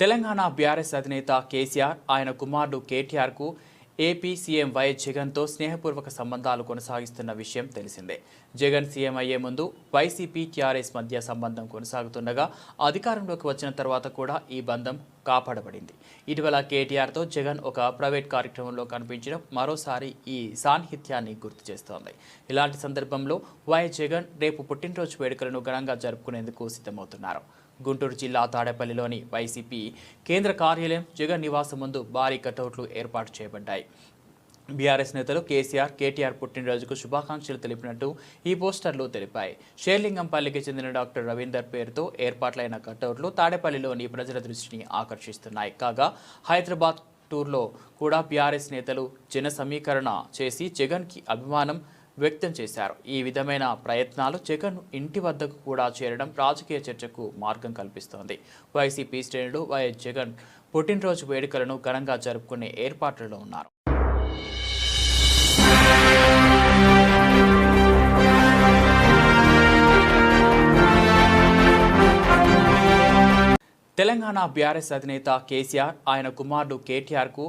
Telangana BRS అధినేత కేసీఆర్ ఆయన కుమారుడు కేటీఆర్కు ఏపీ సీఎం వై జగన్తో స్నేహపూర్వక సంబంధాలు కొనసాగిస్తున్న విషయం తెలిసిందే. జగన్ సీఎం అయ్యే ముందు వైసీపీ టీఆర్ఎస్ మధ్య సంబంధం కొనసాగుతుండగా అధికారంలోకి వచ్చిన తర్వాత కూడా ఈ బంధం కాపాడబడింది. ఇటీవల కేటీఆర్తో జగన్ ఒక ప్రైవేట్ కార్యక్రమంలో కనిపించడం మరోసారి ఈ సాన్నిహిత్యాన్ని గుర్తు చేస్తోంది. ఇలాంటి సందర్భంలో వై జగన్ రేపు పుట్టినరోజు వేడుకలను ఘనంగా జరుపుకునేందుకు సిద్ధమవుతున్నారు. గుంటూరు జిల్లా తాడేపల్లిలోని వైసీపీ కేంద్ర కార్యాలయం జగన్ నివాసం ముందు భారీ కటౌట్లు ఏర్పాటు చేయబడ్డాయి. బీఆర్ఎస్ నేతలు కేసీఆర్ కేటీఆర్ పుట్టినరోజుకు శుభాకాంక్షలు తెలిపినట్టు ఈ పోస్టర్లు తెలిపాయి. షేర్లింగంపల్లికి చెందిన డాక్టర్ రవీందర్ పేరుతో ఏర్పాట్లైన కటౌట్లు తాడేపల్లిలోని ప్రజల దృష్టిని ఆకర్షిస్తున్నాయి. కాగా హైదరాబాద్ టూర్లో కూడా బీఆర్ఎస్ నేతలు జన సమీకరణ చేసి జగన్కి అభిమానం వ్యక్తం చేశారు. ఈ విధమైన ప్రయత్నాలు జగన్ ఇంటి వద్దకు కూడా చేరడం రాజకీయ చర్చకు మార్గం కల్పిస్తోంది. వైసీపీ శ్రేణులు వైఎస్ జగన్ పుట్టినరోజు వేడుకలను ఘనంగా జరుపుకునే ఏర్పాట్లలో ఉన్నారు. తెలంగాణ బీఆర్ఎస్ అధినేత కేసీఆర్ ఆయన కుమారుడు కేటీఆర్కు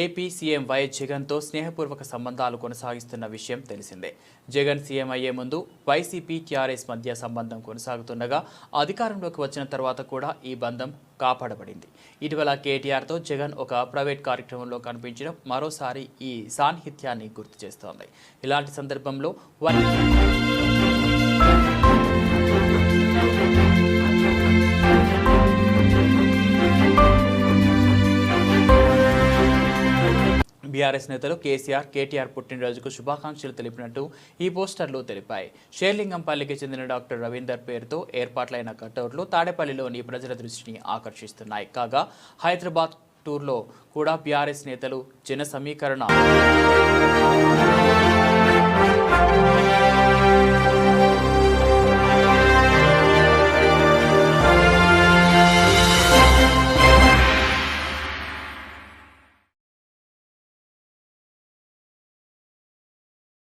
ఏపీ సీఎం వైఎస్ జగన్తో స్నేహపూర్వక సంబంధాలు కొనసాగిస్తున్న విషయం తెలిసిందే. జగన్ సీఎం అయ్యే ముందు వైసీపీ టీఆర్ఎస్ మధ్య సంబంధం కొనసాగుతుండగా అధికారంలోకి వచ్చిన తర్వాత కూడా ఈ బంధం కాపాడబడింది. ఇటీవల కేటీఆర్తో జగన్ ఒక ప్రైవేట్ కార్యక్రమంలో కనిపించడం మరోసారి ఈ సాన్నిహిత్యాన్ని గుర్తు చేస్తోంది. ఇలాంటి సందర్భంలో బీఆర్ఎస్ నేతలు కేసీఆర్ కేటీఆర్ పుట్టినరోజుకు శుభాకాంక్షలు తెలిపినట్టు ఈ పోస్టర్లు తెలిపాయి. షేర్లింగంపల్లికి చెందిన డాక్టర్ రవీందర్ పేరుతో ఏర్పాట్లైన కటౌట్లు తాడేపల్లిలోని ప్రజల దృష్టిని ఆకర్షిస్తున్నాయి. కాగా హైదరాబాద్ టూర్లో కూడా బీఆర్ఎస్ నేతలు జన సమీకరణ